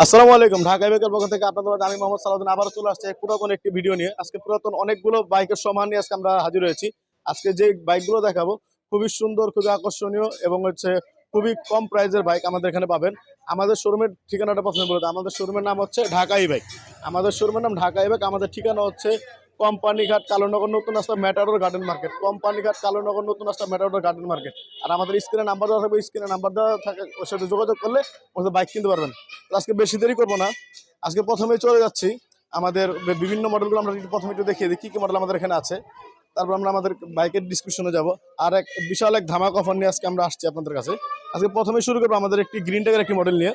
আসসালামু আলাইকুম, ঢাকা বেকার পক্ষ থেকে আপনাদের আমি মোহাম্মদ সালাউদ্দিন আবারও চলে আসছে পুরাতন একটি ভিডিও নিয়ে। আজকে পুরাতন অনেকগুলো বাইকের সমান নিয়ে আজকে আমরা হাজির হয়েছি। আজকে যে বাইকগুলো দেখাবো, খুবই সুন্দর, খুবই আকর্ষণীয় এবং হচ্ছে খুবই কম প্রাইজের বাইক আমাদের এখানে পাবেন। আমাদের শোরুমের ঠিকানাটা প্রথমে বলে আমাদের শোরুমের নাম হচ্ছে ঢাকাই বাইক। আমাদের শোরুমের নাম ঢাকাই বাইক। আমাদের ঠিকানা হচ্ছে কোম্পানিঘাট কালোনগর নতুন রাস্তা matador garden market Companyghat Kalonagar নতুন রাস্তা মেটাডোর গার্ডেন মার্কেট আর আমাদের স্ক্রিনে নাম্বার দেওয়া থাকবে, স্ক্রিনে নাম্বার দেওয়া থাকে, ওর সাথে যোগাযোগ করলে ওদের বাইক কিনতে পারবেন। আজকে বেশি দেরি করব না। আজকে প্রথমেই চলে যাচ্ছি। আমাদের বিভিন্ন মডেলগুলো আমরা প্রথমে একটু দেখিয়ে দিই, কী কী মডেল আমাদের এখানে আছে। তারপর আমরা আমাদের বাইকের ডিসক্রিপশনে যাব। আর এক বিশাল এক ধামাক অফার নিয়ে আজকে আমরা আসছি আপনাদের কাছে। আজকে প্রথমে শুরু করব আমাদের একটি গ্রিন টাকার একটি মডেল নিয়ে।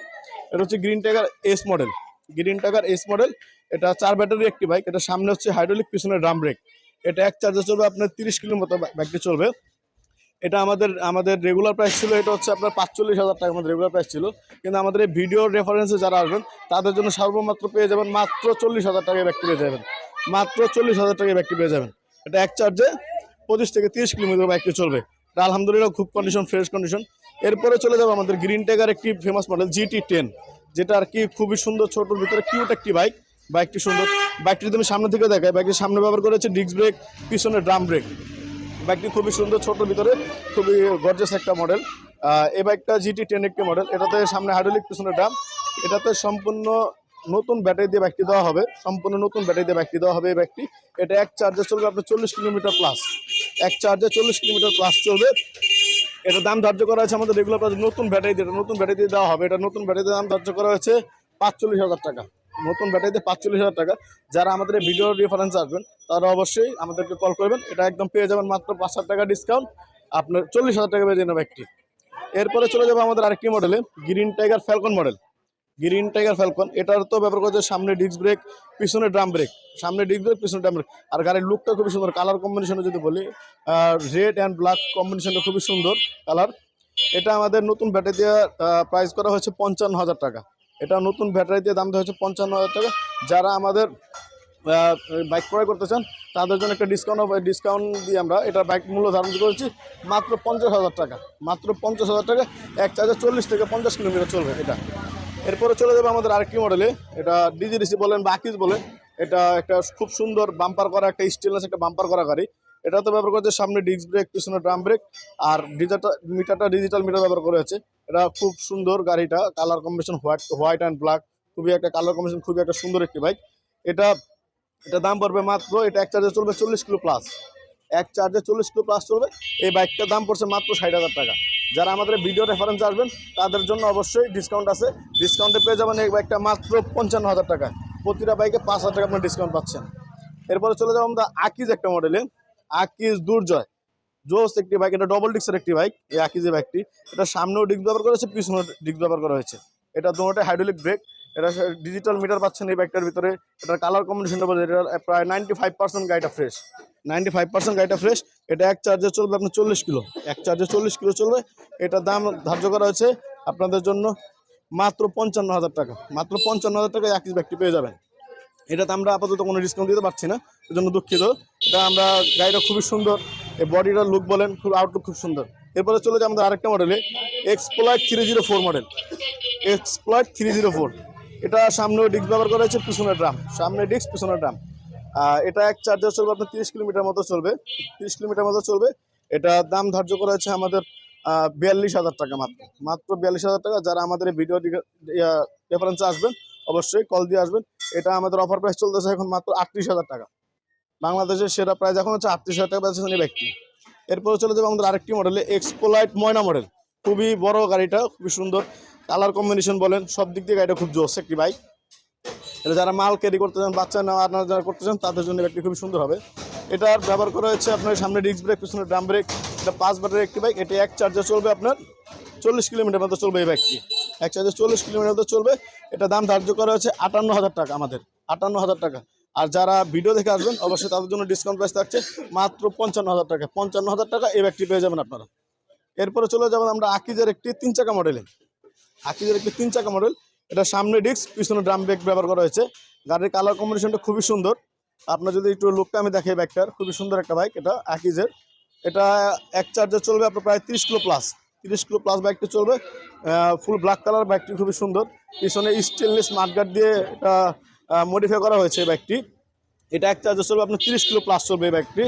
এটা হচ্ছে গ্রিন টাকার এস মডেল গ্রিন টাকার এস মডেল এটা চার ব্যাটারি একটি বাইক এটা সামনে হচ্ছে হাইড্রোলিক পিছনে ড্রাম ব্রেক এটা এক চার্জে চলবে আপনার তিরিশ কিলোর মতো বা- বাইকটি চলবে। এটা আমাদের আমাদের রেগুলার প্রাইস ছিল, এটা হচ্ছে আপনার পাঁচচল্লিশ হাজার টাকা আমাদের রেগুলার প্রাইস ছিল। কিন্তু আমাদের এই ভিডিও রেফারেন্সে যারা আসবেন, তাদের জন্য সর্বমাত্র পেয়ে যাবেন মাত্র চল্লিশ হাজার টাকায় ব্যক্তি পেয়ে যাবেন। মাত্র চল্লিশ হাজার টাকায় ব্যক্তি পেয়ে যাবেন। এটা এক চার্জে পঁচিশ থেকে তিরিশ কিলোমিটার বাইকটি চলবে। এটা আলহামদুলিল্লাহ খুব কন্ডিশন ফ্রেশ কন্ডিশন এরপরে চলে যাব আমাদের গ্রিন ট্যাগার একটি ফেমাস মডেল জিটি টেন যেটা আর কি খুবই সুন্দর ছোটোর ভিতরে কিউট একটি বাইক বাইকটি সুন্দর। বাইকটি যদি আমি সামনে থেকে দেখাই বাইকটির সামনে ব্যবহার করেছে ডিস্ক ব্রেক পিছনে ড্রাম ব্রেক বাইকটি খুবই সুন্দর ছোট, ভিতরে খুবই গর্জাস একটা মডেল এই বাইকটা জিটি টেন একটি মডেল এটাতে সামনে হাইড্রোলিক পিছনে ড্রাম এটাতে সম্পূর্ণ নতুন ব্যাটারি দিয়ে বাইকটি দেওয়া হবে। সম্পূর্ণ নতুন ব্যাটারি দিয়ে বাইকটি দেওয়া হবে এই বাইকটি এটা এক চার্জে চলবে আপনার চল্লিশ কিলোমিটার প্লাস এক চার্জে চল্লিশ কিলোমিটার প্লাস চলবে। এটা দাম ধার্য করা হয়েছে আমাদের রেগুলার প্রাইস নতুন ব্যাটারি দিয়ে নতুন ব্যাটারি দিয়ে দেওয়া হবে। এটা নতুন ব্যাটারিতে দাম ধার্য করা হয়েছে পাঁচচল্লিশ হাজার টাকা। নতুন ব্যাটারিতে পাঁচচল্লিশ হাজার টাকা। যারা আমাদের ভিডিও রেফারেন্স আসবেন, তারা অবশ্যই আমাদেরকে কল করবেন। এটা একদম পেয়ে যাবেন মাত্র পাঁচ হাজার টাকা ডিসকাউন্ট আপনার চল্লিশ হাজার টাকা পেয়ে যাবেন একটি। এরপরে চলে যাব আমাদের আরেকটি মডেলে green tiger falcon model green tiger falcon এটার তো ব্যবহার করছে সামনে ডিস্ক ব্রেক পিছনে ড্রাম ব্রেক সামনে ডিস্ক ব্রেক পিছনে ড্রাম ব্রেক আর গাড়ির লুকটা খুবই সুন্দর কালার কম্বিনেশনে যদি বলি রেড অ্যান্ড ব্ল্যাক কম্বিনেশনটা খুবই সুন্দর কালার এটা আমাদের নতুন ব্যাটারি দিয়ে প্রাইস করা হয়েছে পঞ্চান্ন হাজার টাকা। এটা নতুন ব্যাটারি দিয়ে দাম দেওয়া হচ্ছে পঞ্চান্ন হাজার টাকা। যারা আমাদের বাইক ক্রয় করতে চান, তাদের জন্য একটা ডিসকাউন্ট ডিসকাউন্ট দিয়ে আমরা এটা বাইক মূল্য ধারণ করেছি মাত্র পঞ্চাশ হাজার টাকা। মাত্র পঞ্চাশ হাজার টাকা, এক চার্জে চল্লিশ থেকে পঞ্চাশ কিলোমিটার চলবে এটা। এরপরে চলে যাবে আমাদের আরেকটি মডেলে এটা ডিজিডিসি বলেন বা আকিজ বলেন। এটা একটা খুব সুন্দর বাম্পার করা, একটা স্টেনলেস একটা বাম্পার করা গাড়ি। এটা তো ব্যবহার করছে সামনে ডিস্ক ব্রেক পিছনে ড্রাম ব্রেক আর ডিজিটাল মিটারটা ডিজিটাল মিটার ব্যবহার করা হয়েছে এটা খুব সুন্দর গাড়িটা colour combination white white and black খুবই একটা কালার কম্বিনেশন খুবই একটা সুন্দর একটি বাইক এটা এটা দাম পড়বে মাত্র, এটা এক চার্জে চলবে চল্লিশ কিলো প্লাস এক চার্জে চল্লিশ কিলো প্লাস চলবে, এই বাইকটার দাম পড়ছে মাত্র ষাট হাজার টাকা। যারা আমাদের ভিডিও রেফারেন্স আসবেন, তাদের জন্য অবশ্যই ডিসকাউন্ট আছে। ডিসকাউন্টে পেয়ে যাবেন এই বাইকটা মাত্র পঞ্চান্ন হাজার টাকা। প্রতিটা বাইকে পাঁচ হাজার টাকা আপনার ডিসকাউন্ট পাচ্ছেন। এরপরে চলে যাব আমরা আকিজ একটা মডেলে আকিজ দুর্জয় জোস একটি বাইক এটা ডবল ডিক্সের একটি বাইক এই আকিজের বাইকটি এটা সামনেও ডিস্ক ব্যবহার করা হয়েছে, পিছনেও ডিস্ক ব্যবহার করা হয়েছে। এটা দুটোটা হাইড্রোলিক ব্রেক এটা ডিজিটাল মিটার পাচ্ছেন এই ব্যাগটার ভিতরে। এটার কালার কম্বিনেশনটা বলে এটা প্রায় নাইনটি ফাইভ পার্সেন্ট গাড়িটা ফ্রেশ নাইনটি ফাইভ পার্সেন্ট গাড়িটা ফ্রেশ এটা এক চার্জে চলবে আপনার চল্লিশ কিলো। এক চার্জে চল্লিশ কিলো চলবে। এটার দাম ধার্য করা হয়েছে আপনাদের জন্য মাত্র পঞ্চান্ন হাজার টাকা। মাত্র পঞ্চান্ন হাজার টাকা একই ব্যাগটি পেয়ে যাবেন। এটাতে আমরা আপাতত কোনো ডিসকাউন্ট দিতে পারছি না এর জন্য দুঃখিত। এটা আমরা, গাড়িটা খুবই সুন্দর, এই বডিটার লুক বলেন, খুব আউটলুক খুব সুন্দর। এরপরে চলে যায় আমাদের আরেকটা মডেলে এক্সপ্লয়েড থ্রি জিরো ফোর মডেল এক্সপ্লয়েড থ্রি জিরো ফোর এটা সামনে ডিস্ক ব্যবহার করা হয়েছে পিছনে ড্রাম সামনে ডিস্ক পিছনে ড্রাম এটা এক চার্জার চলবে, আপনার তিরিশ কিলোমিটার মতো চলবে। তিরিশ কিলোমিটার মতো চলবে। এটা দাম ধার্য করা হয়েছে আমাদের বিয়াল্লিশ হাজার টাকা মাত্র। মাত্র বিয়াল্লিশ হাজার টাকা। যারা আমাদের ভিডিও রেফারেন্সে আসবেন, অবশ্যই কল দিয়ে আসবেন। এটা আমাদের অফার প্রাইস চলতেছে এখন মাত্র আটত্রিশ হাজার টাকা। বাংলাদেশের সেরা প্রাইস এখন হচ্ছে আটত্রিশ হাজার টাকা পাচ্ছেন এই ব্যক্তি। এরপরে চলে যাবে আমাদের আরেকটি মডেলে এক্সপোলাইট ময়না মডেল খুবই বড় গাড়িটা, খুবই সুন্দর। কালার কম্বিনেশন বলেন, সব দিক দিয়ে গাড়িটা খুব জোস একটি বাইক। এটা যারা মাল ক্যারি করতে চান, বাচ্চা নেওয়া, আপনারা যারা করতে চান, তাদের জন্য একটি খুবই সুন্দর হবে। এটার ব্যবহার করা হয়েছে আপনার সামনে ডিস্ক ব্রেক পিছনে ড্রাম ব্রেক এটা পাঁচ ব্যাটারি একটি বাইক, এটা এক চার্জে চলবে আপনার চল্লিশ কিলোমিটার মতো চলবে এই বাইকটি। এক চার্জে চল্লিশ কিলোমিটার মতো চলবে। এটা দাম ধার্য করা হয়েছে আটান্ন হাজার টাকা আমাদের, আটান্ন হাজার টাকা। আর যারা ভিডিও দেখে আসবেন, অবশ্যই তাদের জন্য ডিসকাউন্ট প্রাইস থাকছে মাত্র পঞ্চান্ন হাজার টাকা। পঞ্চান্ন হাজার টাকা এই ব্যাগটি পেয়ে যাবেন আপনারা। এরপরে চলে যাবেন আমরা আকিজের একটি তিন চাকা মডেলে আকিজের একটি তিন চাকা মডেল এটা সামনে ডিস্ক পিছনে ড্রাম ব্রেক ব্যবহার করা হয়েছে। গাড়ির কালার কম্বিনেশনটা খুবই সুন্দর। আপনার যদি একটু লুকটা আমি দেখাই ব্যাগটার খুবই সুন্দর একটা বাইক এটা, আকিজের। এটা এক চার্জার চলবে আপনার প্রায় তিরিশ কিলো প্লাস তিরিশ কিলো প্লাস বাইকটি চলবে। ফুল ব্ল্যাক কালার বাইকটি খুবই সুন্দর। পিছনে স্টেনলেস মাঠগার্ড দিয়ে এটা মডিফাই করা হয়েছে বাইকটি এটা এক চার্জার চলবে আপনার তিরিশ কিলো প্লাস চলবে এই বাইকটি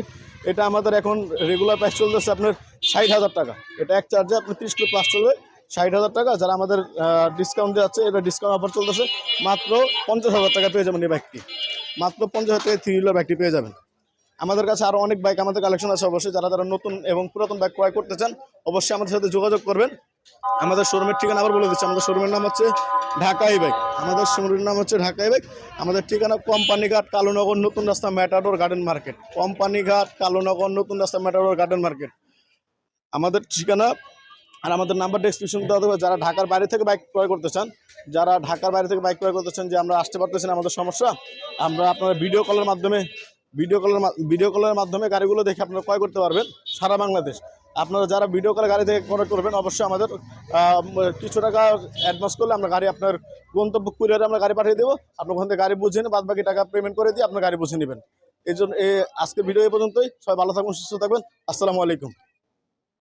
এটা আমাদের এখন রেগুলার প্রাইস চলতেছে আপনার ষাট হাজার টাকা। এটা এক চার্জে আপনার তিরিশ কিলো প্লাস চলবে। ষাট হাজার টাকা, যারা আমাদের ডিসকাউন্ট যাচ্ছে এটা ডিসকাউন্ট অফার চলতেছে, মাত্র পঞ্চাশ হাজার টাকা পেয়ে যাবেন এই বাইকটি মাত্র পঞ্চাশ হাজার থ্রি হুইলার বাইকটি পেয়ে যাবেন। আমাদের কাছে আরও অনেক বাইক আমাদের কালেকশন আছে অবশ্যই। যারা যারা নতুন এবং পুরাতন বাইক ক্রয় করতে চান, অবশ্যই আমাদের সাথে যোগাযোগ করবেন। আমাদের শোরুমের ঠিকানা আবার বলে দিচ্ছি, আমাদের শোরুমের নাম হচ্ছে ঢাকাই বাইক আমাদের শোরুমের নাম হচ্ছে ঢাকাই বাইক আমাদের ঠিকানা Companyghat, Kalunagar, Natun Rasta matador garden market Companyghat, Kalunagar, Natun Rasta matador garden market আমাদের ঠিকানা আর আমাদের নাম্বার ডেসক্রিপশন দেওয়া থাকবে। যারা ঢাকার বাইরে থেকে বাইক ক্রয় করতে চান, যারা ঢাকার বাইরে থেকে বাইক ক্রয় করতে চান যে আমরা আসতে পারতেছি না, আমাদের সমস্যা, আমরা আপনারা ভিডিও কলের মাধ্যমে ভিডিও কলের ভিডিও কলের মাধ্যমে গাড়িগুলো দেখে আপনারা ক্রয় করতে পারবেন সারা বাংলাদেশ। আপনারা যারা ভিডিও কলে গাড়ি থেকে ক্রয় করবেন, অবশ্যই আমাদের কিছু টাকা অ্যাডভান্স করলে আমরা গাড়ি আপনার গন্তব্য কুরিয়ারে আমরা গাড়ি পাঠিয়ে দেবো। আপনার ওখান থেকে গাড়ি বুঝে নিয়ে বাদ বাকি টাকা পেমেন্ট করে দিয়ে আপনার গাড়ি বুঝে নেবেন। এই জন্য এ- আজকের ভিডিও এই পর্যন্তই। সবাই ভালো থাকবেন, সুস্থ থাকবেন। আসসালামু আলাইকুম।